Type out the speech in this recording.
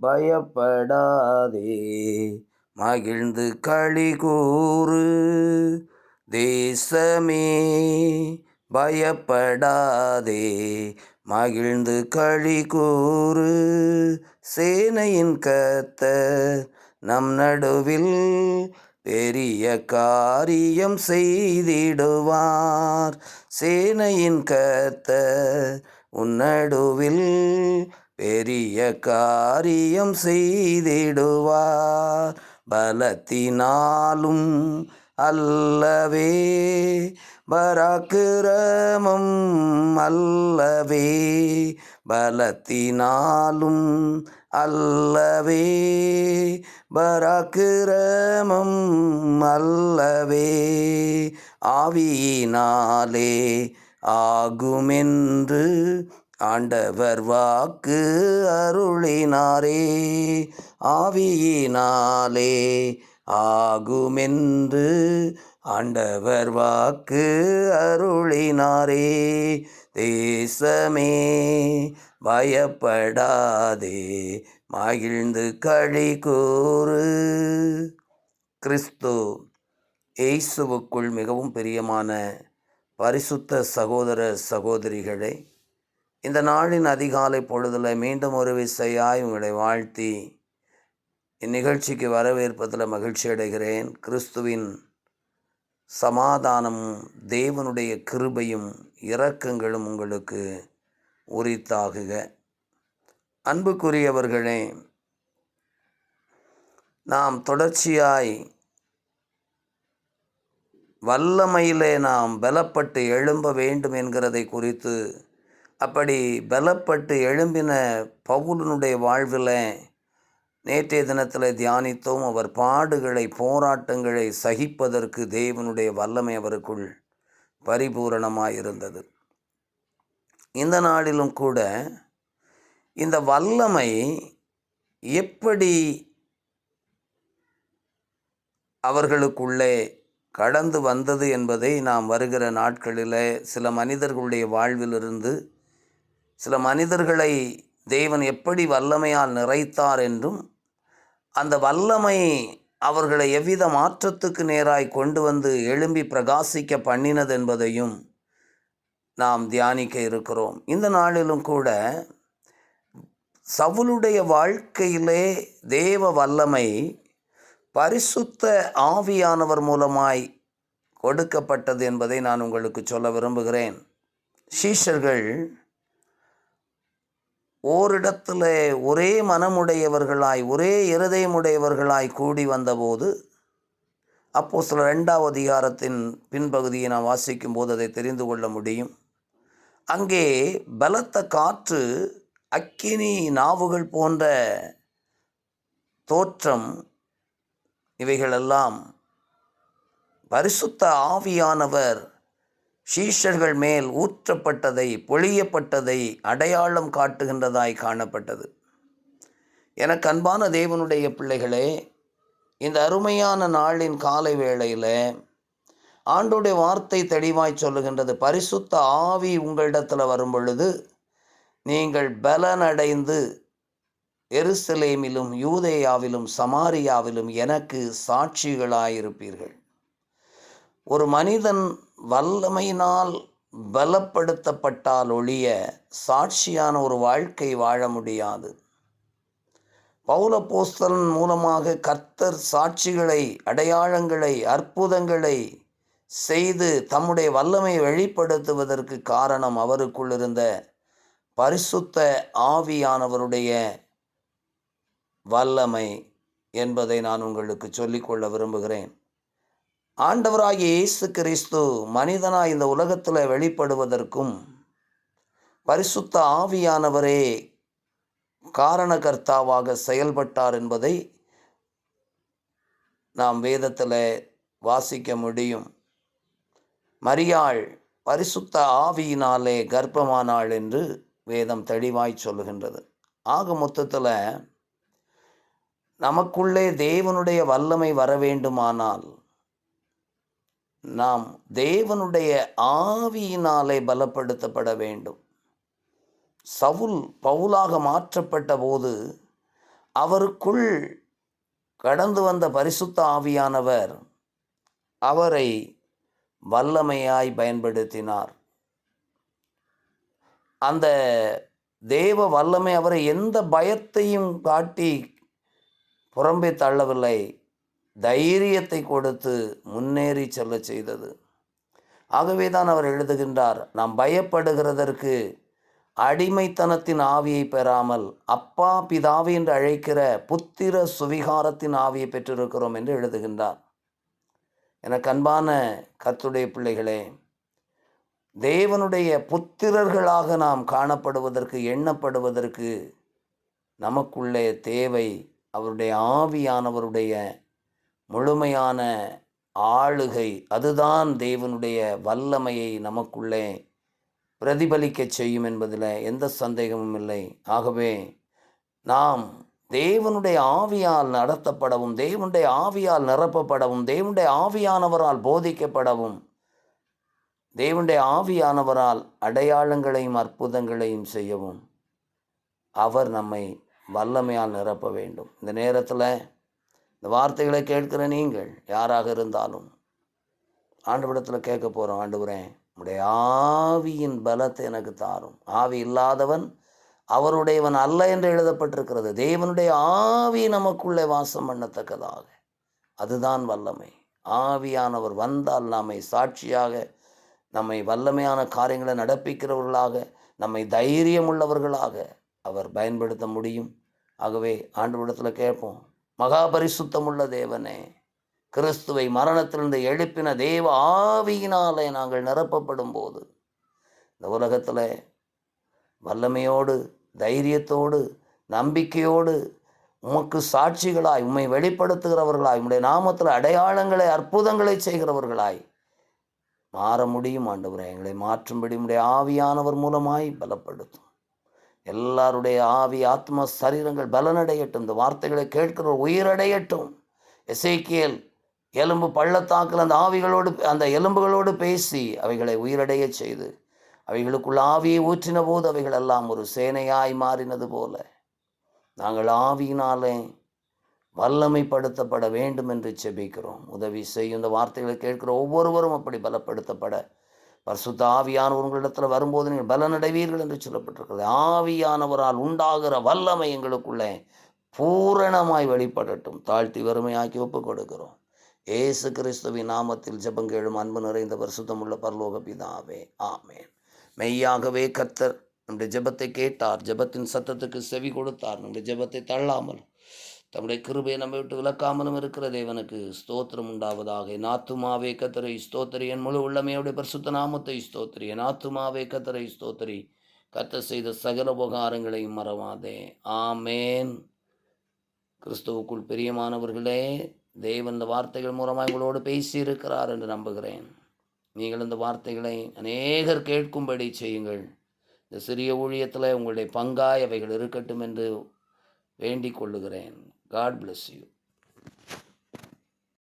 பயப்படாதே. மகிழ்ந்து களி கூறு. தேசமே பயப்படாதே. மகிழ்ந்து களி கூறு. சேனையின் கத்த நம் நடுவில் பெரிய காரியம் செய்திடுவார். சேனையின் கத்த உன்னடுவில் பெரிய காரியம் செய்திடுவார். பலத்தினாலும் அல்லவே பராக்கிரமம் அல்லவே பலத்தினாலும் அல்லவே பராக்கிரமம் அல்லவே ஆவியினாலே ஆகுமென்று ஆண்டவர் வாக்கு அருளினாரே ஆவியினாலே ஆகுமென்று ஆண்டவர் வாக்கு அருளினாரே. தேசமே பயப்படாதே மகிழ்ந்து களி கூறு. கிறிஸ்து இயேசுவுக்குள் மிகவும் பிரியமான பரிசுத்த சகோதர சகோதரிகளை இந்த நாளின் அதிகாலை பொழுதில் மீண்டும் ஒரு விசையாய் உங்களை வாழ்த்தி இந்நிகழ்ச்சிக்கு வரவேற்பதில் மகிழ்ச்சி அடைகிறேன். கிறிஸ்துவின் சமாதானமும் தேவனுடைய கிருபையும் இரக்கங்களும் உங்களுக்கு உரித்தாகுக. அன்புக்குரியவர்களே நாம் தொடர்ச்சியாய் வல்லமையிலே நாம் பலப்பட்டு எழும்ப வேண்டும் என்கிறதை குறித்து அப்படி பலப்பட்டு எழும்பின பவுலனுடைய வாழ்வில் நேற்றைய தினத்தில் தியானித்தோம். அவர் பாடுகளை போராட்டங்களை சகிப்பதற்கு தேவனுடைய வல்லமை அவருக்குள் பரிபூரணமாக இருந்தது இந்த நாளிலும் கூட இந்த வல்லமை எப்படி அவர்களுக்குள்ளே கடந்து வந்தது என்பதை நாம் வருகிற நாட்களில் சில மனிதர்களுடைய வாழ்விலிருந்து சில மனிதர்களை தேவன் எப்படி வல்லமையால் நிறைத்தார் என்றும் அந்த வல்லமை அவர்களை எவ்வித மாற்றத்துக்கு நேராய் கொண்டு வந்து எழும்பி பிரகாசிக்க பண்ணினது என்பதையும் நாம் தியானிக்க இருக்கிறோம். இந்த நாளிலும் கூட சவுளுடைய வாழ்க்கையிலே தேவ வல்லமை பரிசுத்த ஆவியானவர் மூலமாய் கொடுக்கப்பட்டது என்பதை நான் உங்களுக்கு சொல்ல விரும்புகிறேன். சீஷர்கள் ஓரிடத்தில் ஒரே மனமுடையவர்களாய் ஒரே இருதயமுடையவர்களாய் கூடி வந்தபோது அப்போ சில ரெண்டாவது அதிகாரத்தின் பின்பகுதியை நான் வாசிக்கும் போது அதை தெரிந்து கொள்ள முடியும். அங்கே பலத்த காற்று அக்கினி நாவுகள் போன்ற தோற்றம் இவைகளெல்லாம் பரிசுத்த ஆவியானவர் சீஷர்கள் மேல் ஊற்றப்பட்டதை பொழியப்பட்டதை அடையாளம் காட்டுகின்றதாய் காணப்பட்டது. எனக்கு அன்பான தேவனுடைய பிள்ளைகளே இந்த அருமையான நாளின் காலை வேளையில் ஆண்டுடைய வார்த்தை தெளிவாய் சொல்லுகின்றது. பரிசுத்த ஆவி உங்களிடத்தில் வரும் பொழுது நீங்கள் பலனடைந்து எருசலேமிலும் யூதேயாவிலும் சமாரியாவிலும் எனக்கு சாட்சிகளாயிருப்பீர்கள். ஒரு மனிதன் வல்லமையினால் பலப்படுத்தப்பட்டால் ஒழிய சாட்சியான ஒரு வாழ்க்கை வாழ முடியாது. பௌலப்போஸ்தலன் மூலமாக கர்த்தர் சாட்சிகளை அடையாளங்களை அற்புதங்களை செய்து தம்முடைய வல்லமையை வெளிப்படுத்துவதற்கு காரணம் அவருக்குள் இருந்த பரிசுத்த ஆவியானவருடைய வல்லமை என்பதை நான் உங்களுக்கு சொல்லிக்கொள்ள விரும்புகிறேன். ஆண்டவராகிய இயேசு கிறிஸ்து மனிதனாய் இந்த உலகத்தில் வெளிப்படுவதற்கும் பரிசுத்த ஆவியானவரே காரணகர்த்தாவாக செயல்பட்டார் என்பதை நாம் வேதத்தில் வாசிக்க முடியும். மரியாள் பரிசுத்த ஆவியினாலே கர்ப்பமானாள் என்று வேதம் தெளிவாய் சொல்லுகின்றது. ஆக மொத்தத்தில் நமக்குள்ளே தேவனுடைய வல்லமை வர வேண்டுமானால் நாம் தேவனுடைய ஆவியினாலே பலப்படுத்தப்பட வேண்டும். சவுல் பவுலாக மாற்றப்பட்ட போது அவருக்குள் கடந்து வந்த பரிசுத்த ஆவியானவர் அவரை வல்லமையாய் பயன்படுத்தினார். அந்த தேவ வல்லமை அவரை எந்த பயத்தையும் காட்டி புறம்பே தள்ளவில்லை. தைரியத்தை கொடுத்து முன்னேறி செல்ல செய்தது. ஆகவே தான் அவர் எழுதுகின்றார் நாம் பயப்படுகிறதற்கு அடிமைத்தனத்தின் ஆவியை பெறாமல் அப்பா பிதாவி என்று அழைக்கிற புத்திர சுவிகாரத்தின் ஆவியை பெற்றிருக்கிறோம் என்று எழுதுகின்றார். எனக்கு அன்பான கத்துடைய பிள்ளைகளே தேவனுடைய புத்திரர்களாக நாம் காணப்படுவதற்கு எண்ணப்படுவதற்கு நமக்குள்ளே தேவை அவருடைய ஆவியானவருடைய முழுமையான ஆளுகை அதுதான் தேவனுடைய வல்லமையை நமக்குள்ளே பிரதிபலிக்க செய்யும் என்பதில் எந்த சந்தேகமும் இல்லை. ஆகவே நாம் தேவனுடைய ஆவியால் நடத்தப்படவும் தேவனுடைய ஆவியால் நிரப்பப்படவும் தேவனுடைய ஆவியானவரால் போதிக்கப்படவும் தேவனுடைய ஆவியானவரால் அடையாளங்களையும் அற்புதங்களையும் செய்யவும் அவர் நம்மை வல்லமையால் நிரப்ப வேண்டும். இந்த நேரத்தில் இந்த வார்த்தைகளை கேட்கிற நீங்கள் யாராக இருந்தாலும் ஆண்டுபடத்தில் கேட்க போகிறோம் ஆண்டுகிறேன் உடைய ஆவியின் பலத்தை எனக்கு தாரும். ஆவி இல்லாதவன் அவருடையவன் அல்ல என்று எழுதப்பட்டிருக்கிறது. தேவனுடைய ஆவி நமக்குள்ளே வாசம் பண்ணத்தக்கதாக. அதுதான் வல்லமை. ஆவியானவர் வந்தால் நம்மை சாட்சியாக நம்மை வல்லமையான காரியங்களை நடப்பிக்கிறவர்களாக நம்மை தைரியம் உள்ளவர்களாக அவர் பயன்படுத்த முடியும். ஆகவே ஆண்டு கேட்போம் மகாபரிசுத்தமுள்ள தேவனே கிறிஸ்துவை மரணத்திலிருந்து எழுப்பின தேவ ஆவியினாலே நாங்கள் நிரப்பப்படும் போது இந்த உலகத்தில் வல்லமையோடு தைரியத்தோடு நம்பிக்கையோடு உமக்கு சாட்சிகளாய் உம்மை வெளிப்படுத்துகிறவர்களாய் உம்முடைய நாமத்தில் அடையாளங்களை அற்புதங்களை செய்கிறவர்களாய் மாற முடியும் ஆண்டவரே. எங்களை மாற்றும்படி உம்முடைய ஆவியானவர் மூலமாய் பலப்படுத்தும். எல்லாருடைய ஆவி ஆத்ம சரீரங்கள் பலனடையட்டும். இந்த வார்த்தைகளை கேட்கிற உயிரடையட்டும். எசைக்கியல் எலும்பு பள்ளத்தாக்கில் அந்த ஆவிகளோடு அந்த எலும்புகளோடு பேசி அவைகளை உயிரடைய செய்து அவைகளுக்குள் ஆவியை ஊற்றின போது அவைகள் எல்லாம் ஒரு சேனையாய் மாறினது போல. நாங்கள் ஆவியினாலே வல்லமைப்படுத்தப்பட வேண்டும் என்று செபிக்கிறோம். உதவி செய்யும் இந்த வார்த்தைகளை கேட்கிற ஒவ்வொருவரும் அப்படி பலப்படுத்தப்பட பரிசுத்த ஆவியானவர் உங்களிடத்தில் வரும்போது நீங்கள் பலனடைவீர்கள் என்று சொல்லப்பட்டிருக்கிறது. ஆவியானவரால் உண்டாகிற வல்லமை எங்களுக்குள்ளே பூரணமாய் வெளிப்படட்டும். தாழ்த்தி வறுமையாக்கி ஒப்புக் கொடுக்கிறோம் ஏசு கிறிஸ்துவின் நாமத்தில் ஜபங்கேழும் அன்பு நிறைந்த பரிசுத்தமுள்ள பரலோக பிதாவே. ஆமேன். மெய்யாகவே கத்தர் நம்முடைய ஜெபத்தை கேட்டார். ஜெபத்தின் சத்தத்துக்கு செவி கொடுத்தார். நம்முடைய ஜெபத்தை தள்ளாமல் தம்முடைய கிருபையை நம்ம விட்டு விளக்காமலும் இருக்கிற தேவனுக்கு ஸ்தோத்திரம் உண்டாவதாக. என் ஆத்துமாவே கத்தரை ஸ்தோத்திரி. என் முழு உள்ளமையுடைய பரிசுத்த நாமத்தை ஸ்தோத்திரி. என் ஆத்துமாவே கத்தரை ஸ்தோத்திரி. கத்த செய்த சகல உபகாரங்களையும் மறவாதே. ஆமேன். கிறிஸ்துவுக்குள் பிரியமானவர்களே தேவன் இந்த வார்த்தைகள் மூலமாக உங்களோடு பேசியிருக்கிறார் என்று நம்புகிறேன். நீங்கள் இந்த வார்த்தைகளை அநேகர் கேட்கும்படி செய்யுங்கள். இந்த சிறிய ஊழியத்தில் உங்களுடைய பங்காய் அவைகள் இருக்கட்டும் என்று வேண்டிக் கொள்ளுகிறேன். God bless you.